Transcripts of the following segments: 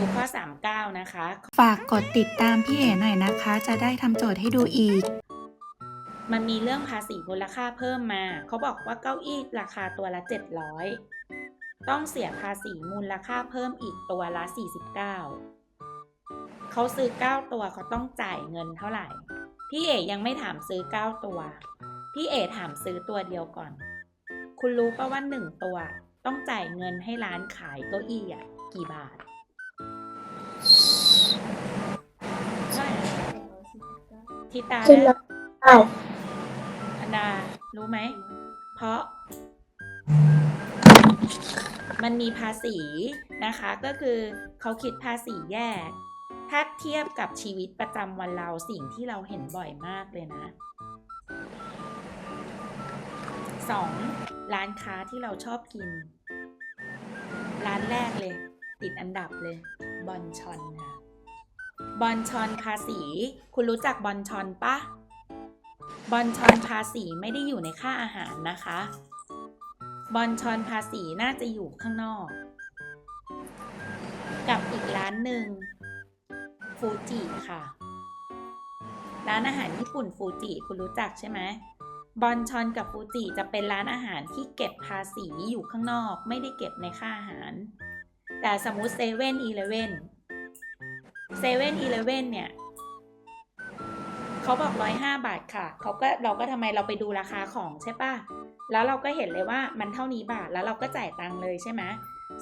ดูข้อ 39 นะคะ ฝากกดติดตามพี่เอ๋หน่อยนะคะ จะได้ทำโจทย์ให้ดูอีก มันมีเรื่องภาษีมูลค่าเพิ่มมา เขาบอกว่าเก้าอี้ราคาตัวละ 700 ต้องเสียภาษีมูลค่าเพิ่มอีกตัวละ 49 เขาซื้อ 9 ตัวเขาต้องจ่ายเงินเท่าไหร่ พี่เอ๋ยังไม่ถามซื้อ 9 ตัว พี่เอ๋ถามซื้อตัวเดียวก่อน คุณรู้ป่ะว่า1ตัวต้องจ่ายเงินให้ร้านขายเก้าอี้อะกี่บาท ทิตาเจ็ดร้นะอยเก้าอันดา รู้ไหม เพราะ มันมีภาษีนะคะ ก็คือเขาคิดภาษีแยก ถ้าเทียบกับชีวิตประจำวันเราสิ่งที่เราเห็นบ่อยมากเลยนะ 2. ร้านค้าที่เราชอบกิน ร้านแรกเลย ติดอันดับเลย บอนชอนค่ะ บอนชอนภาษี คุณรู้จักบอนชอนปะบอลชอนภาษีไม่ได้อยู่ในค่าอาหารนะคะ บอลชอนภาษีน่าจะอยู่ข้างนอก กับอีกร้านหนึ่งฟูจิค่ะ ร้านอาหารญี่ปุ่นฟูจิคุณรู้จักใช่ไหมบอลชอนกับฟูจิจะเป็นร้านอาหารที่เก็บภาษีอยู่ข้างนอก ไม่ได้เก็บในค่าอาหาร แต่สมมุติเซเว่นอีเลเว่น เซเว่นอีเลเว่นเนี่ยเขาบอกร้อยห้าบาทค่ะเขาก็เราก็ทำไมเราไปดูราคาของใช่ปะแล้วเราก็เห็นเลยว่ามันเท่านี้บาทแล้วเราก็จ่ายตังค์เลยใช่ไหม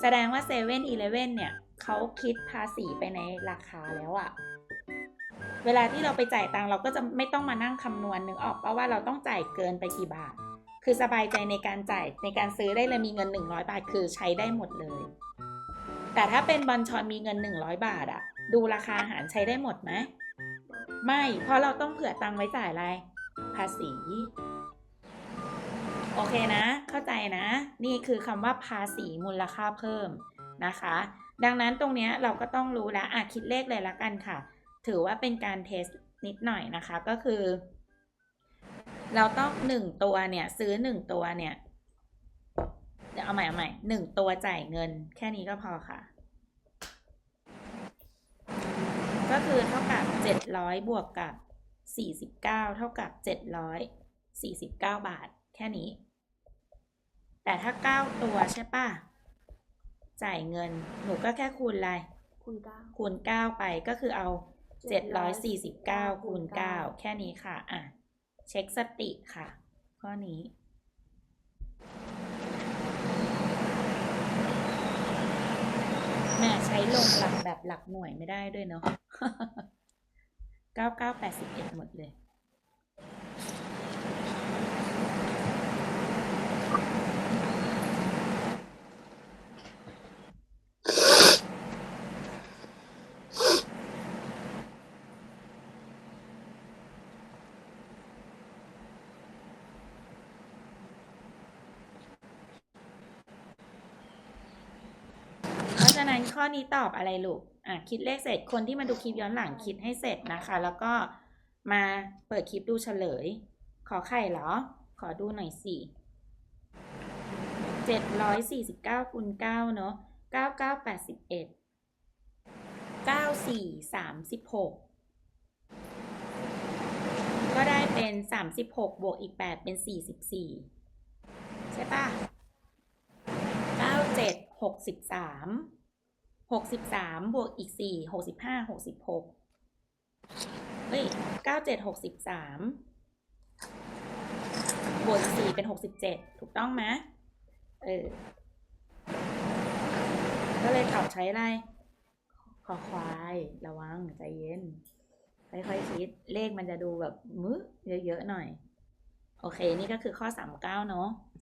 แสดงว่าเซเว่นอีเลเว่นเนี่ยเขาคิดภาษีไปในราคาแล้วอะเวลาที่เราไปจ่ายตังค์เราก็จะไม่ต้องมานั่งคำนวณนึกออกปะว่าเราต้องจ่ายเกินไปกี่บาท คือสบายใจในการจ่ายในการซื้อได้เลยมีเงิน 100 บาทคือใช้ได้หมดเลย แต่ถ้าเป็นบอลชอนมีเงิน 100 บาทอะ ดูราคาอาหารใช้ได้หมดไหมไม่ เพราะเราต้องเผื่อตังไว้จ่ายอะไร ภาษี โอเคนะ เข้าใจนะ นี่คือคำว่าภาษีมูลค่าเพิ่มนะคะ ดังนั้นตรงนี้เราก็ต้องรู้แล้วอะคิดเลขเลยละกันค่ะ ถือว่าเป็นการเทสนิดหน่อยนะคะก็คือ เราต้องหนึ่งตัวเนี่ยซื้อหนึ่งตัวเนี่ยเดี๋ยวเอาใหม่เอาใหม่หนึ่งตัวจ่ายเงิน แค่นี้ก็พอค่ะ ก็คือเท่ากับ 700 บวกกับ 49 เท่ากับ 749 บาท แค่นี้ แต่ถ้า 9 ตัวใช่ปะจ่ายเงิน หนูก็แค่คูณอะไรคุณเก้าคูณ 9 ไปก็คือเอา 749 คูณ 9 แค่นี้ค่ะ อะ เช็คสติค่ะ ข้อนี้แม่ใช้ลงหลักแบบหลักหน่วยไม่ได้ด้วยเนาะ เก้าเก้าแปดสิบเอ็ดหมดเลยเพราะฉะนั้นข้อนี้ตอบอะไรลูก อะคิดเลขเสร็จคนที่มาดูคลิปย้อนหลังคิดให้เสร็จนะคะ แล้วก็มาเปิดคลิปดูเฉลย ขอไข่เหรอ ขอดูหน่อยสิเจ็ดร้อยสี่สิบเก้าคูณเก้าเนอะเก้าเก้าแปดสิบเอ็ดเก้าสี่สามสิบหกก็ได้เป็นสามสิบหกบวกอีกแปดเป็นสี่สิบสี่ใช่ปะเก้าเจ็ดหกสิบสาม หกสิบสามบวกอีกสี่หกสิบห้าหกสิบหกเฮ้ยเก้าเจ็ดหกสิบสามบวกสี่เป็นหกสิบเจ็ดถูกต้องไหมเออ ก็เลยตอบใช้อะไร ขอควาย ระวัง ใจเย็น ค่อยๆคิด เลขมันจะดูแบบมึเยอะๆหน่อย โอเค นี่ก็คือข้อสามเก้าเนาะ